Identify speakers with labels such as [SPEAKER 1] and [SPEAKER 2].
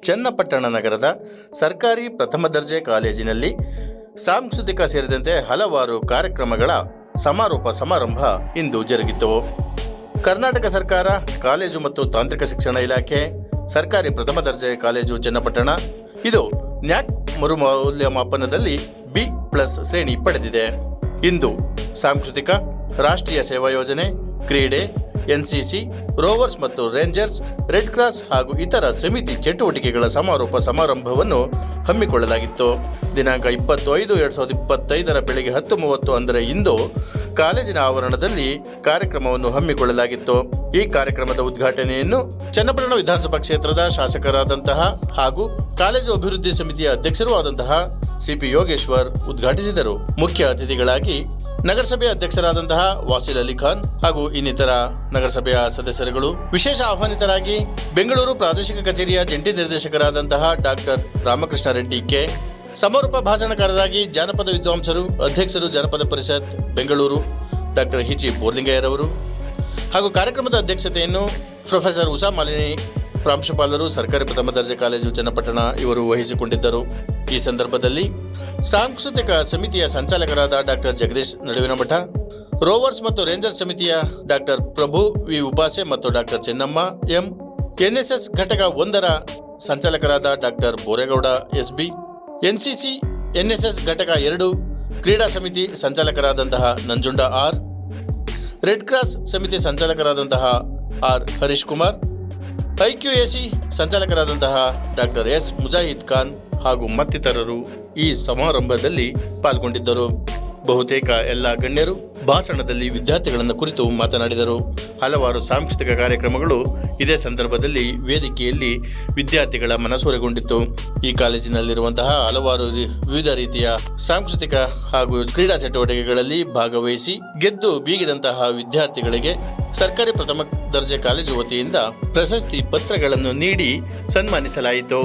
[SPEAKER 1] ಚನ್ನಪಟ್ಟಣ ನಗರದ ಸರ್ಕಾರಿ ಪ್ರಥಮ ದರ್ಜೆ ಕಾಲೇಜಿನಲ್ಲಿ ಸಾಂಸ್ಕೃತಿಕ ಸೇರಿದಂತೆ ಹಲವಾರು ಕಾರ್ಯಕ್ರಮಗಳ ಸಮಾರೋಪ ಸಮಾರಂಭ ಇಂದು ಜರುಗಿತು. ಕರ್ನಾಟಕ ಸರ್ಕಾರ, ಕಾಲೇಜು ಮತ್ತು ತಾಂತ್ರಿಕ ಶಿಕ್ಷಣ ಇಲಾಖೆ, ಸರ್ಕಾರಿ ಪ್ರಥಮ ದರ್ಜೆ ಕಾಲೇಜು ಚನ್ನಪಟ್ಟಣ, ಇದು ನ್ಯಾಕ್ ಮರುಮೌಲ್ಯಮಾಪನದಲ್ಲಿ ಬಿ ಪ್ಲಸ್ ಶ್ರೇಣಿ ಪಡೆದಿದೆ. ಇಂದು ಸಾಂಸ್ಕೃತಿಕ, ರಾಷ್ಟ್ರೀಯ ಸೇವಾ ಯೋಜನೆ, ಕ್ರೀಡೆ, ಎನ್ಸಿಸಿ ರೋವರ್ಸ್ ಮತ್ತು ರೇಂಜರ್ಸ್, ರೆಡ್ ಕ್ರಾಸ್ ಹಾಗೂ ಇತರ ಸಮಿತಿ ಚಟುವಟಿಕೆಗಳ ಸಮಾರೋಪ ಸಮಾರಂಭವನ್ನು ಹಮ್ಮಿಕೊಳ್ಳಲಾಗಿತ್ತು. ದಿನಾಂಕ ಇಪ್ಪತ್ತೈದು, ಎರಡು ಸಾವಿರದ ಇಪ್ಪತ್ತೈದರ ಬೆಳಗ್ಗೆ ಹತ್ತು ಮೂವತ್ತು ಅಂದರೆ ಇಂದು ಕಾಲೇಜಿನ ಆವರಣದಲ್ಲಿ ಕಾರ್ಯಕ್ರಮವನ್ನು ಹಮ್ಮಿಕೊಳ್ಳಲಾಗಿತ್ತು. ಈ ಕಾರ್ಯಕ್ರಮದ ಉದ್ಘಾಟನೆಯನ್ನು ಚನ್ನಪಟ್ಟಣ ವಿಧಾನಸಭಾ ಕ್ಷೇತ್ರದ ಶಾಸಕರಾದಂತಹ ಹಾಗೂ ಕಾಲೇಜು ಅಭಿವೃದ್ಧಿ ಸಮಿತಿಯ ಅಧ್ಯಕ್ಷರೂ ಆದಂತಹ ಸಿಪಿ ಯೋಗೇಶ್ವರ್ ಉದ್ಘಾಟಿಸಿದರು. ಮುಖ್ಯ ಅತಿಥಿಗಳಾಗಿ ನಗರಸಭೆ ಅಧ್ಯಕ್ಷರಾದಂತಹ ವಾಸಿಲ್ ಅಲಿ ಖಾನ್ ಹಾಗೂ ಇನ್ನಿತರ ನಗರಸಭೆಯ ಸದಸ್ಯರುಗಳು ವಿಶೇಷ ಆಹ್ವಾನಿತರಾಗಿ ಬೆಂಗಳೂರು ಪ್ರಾದೇಶಿಕ ಕಚೇರಿಯ ಜಂಟಿ ನಿರ್ದೇಶಕರಾದಂತಹ ಡಾಕ್ಟರ್ ರಾಮಕೃಷ್ಣ ರೆಡ್ಡಿ ಕೆ. ಸಮಾರೋಪ ಭಾಷಣಕಾರರಾಗಿ ಜಾನಪದ ವಿದ್ವಾಂಸರು, ಅಧ್ಯಕ್ಷರು ಜಾನಪದ ಪರಿಷತ್, ಬೆಂಗಳೂರು ಡಾಕ್ಟರ್ ಹಿಚಿ ಬೋರ್ಲಿಂಗಯ್ಯರವರು ಹಾಗೂ ಕಾರ್ಯಕ್ರಮದ ಅಧ್ಯಕ್ಷತೆಯನ್ನು ಪ್ರೊಫೆಸರ್ ಉಷಾ ಮಾಲಿನಿ, ಪ್ರಾಂಶುಪಾಲರು, ಸರ್ಕಾರಿ ಪ್ರಥಮ ದರ್ಜೆ ಕಾಲೇಜು ಚನ್ನಪಟ್ಟಣ ಇವರು ವಹಿಸಿಕೊಂಡಿದ್ದರು. ಈ ಸಂದರ್ಭದಲ್ಲಿ ಸಾಂಸ್ಕೃತಿಕ ಸಮಿತಿಯ ಸಂಚಾಲಕರಾದ ಡಾಕ್ಟರ್ ಜಗದೀಶ್ ನಡುವಿನಮಠ ರೋವರ್ಸ್ ಮತ್ತು ರೇಂಜರ್ ಸಮಿತಿಯ ಡಾಕ್ಟರ್ ಪ್ರಭು ವಿ ಉಪಾಸೆ ಮತ್ತು ಡಾಕ್ಟರ್ ಚೆನ್ನಮ್ಮ ಎಂ, ಎನ್ಎಸ್ಎಸ್ ಘಟಕ ಒಂದರ ಸಂಚಾಲಕರಾದ doctor Boregowda S B, NCC, NSS ಘಟಕ ಎರಡು ಕ್ರೀಡಾ ಸಮಿತಿ ಸಂಚಾಲಕರಾದಂತಹ ನಂಜುಂಡ ಆರ್, ರೆಡ್ ಕ್ರಾಸ್ ಸಮಿತಿ ಸಂಚಾಲಕರಾದಂತಹ ಆರ್ ಹರೀಶ್ ಕುಮಾರ್ ಐಕ್ಯುಎಸಿ ಸಂಚಾಲಕರಾದಂತಹ ಡಾಕ್ಟರ್ ಎಸ್ ಮುಜಾಹಿದ್ ಖಾನ್ ಹಾಗೂ ಮತ್ತಿತರರು ಈ ಸಮಾರಂಭದಲ್ಲಿ ಪಾಲ್ಗೊಂಡಿದ್ದರು. ಬಹುತೇಕ ಎಲ್ಲ ಗಣ್ಯರು ಭಾಷಣದಲ್ಲಿ ವಿದ್ಯಾರ್ಥಿಗಳನ್ನು ಕುರಿತು ಮಾತನಾಡಿದರು. ಹಲವಾರು ಸಾಂಸ್ಕೃತಿಕ ಕಾರ್ಯಕ್ರಮಗಳು ಇದೇ ಸಂದರ್ಭದಲ್ಲಿ ವೇದಿಕೆಯಲ್ಲಿ ವಿದ್ಯಾರ್ಥಿಗಳ ಮನಸೂರೆಗೊಂಡಿತ್ತು. ಈ ಕಾಲೇಜಿನಲ್ಲಿರುವಂತಹ ಹಲವಾರು ವಿವಿಧ ರೀತಿಯ ಸಾಂಸ್ಕೃತಿಕ ಹಾಗೂ ಕ್ರೀಡಾ ಚಟುವಟಿಕೆಗಳಲ್ಲಿ ಭಾಗವಹಿಸಿ ಗೆದ್ದು ಬೀಗಿದಂತಹ ವಿದ್ಯಾರ್ಥಿಗಳಿಗೆ ಸರ್ಕಾರಿ ಪ್ರಥಮ ದರ್ಜೆ ಕಾಲೇಜು ವತಿಯಿಂದ ಪ್ರಶಸ್ತಿ ಪತ್ರಗಳನ್ನು ನೀಡಿ ಸನ್ಮಾನಿಸಲಾಯಿತು.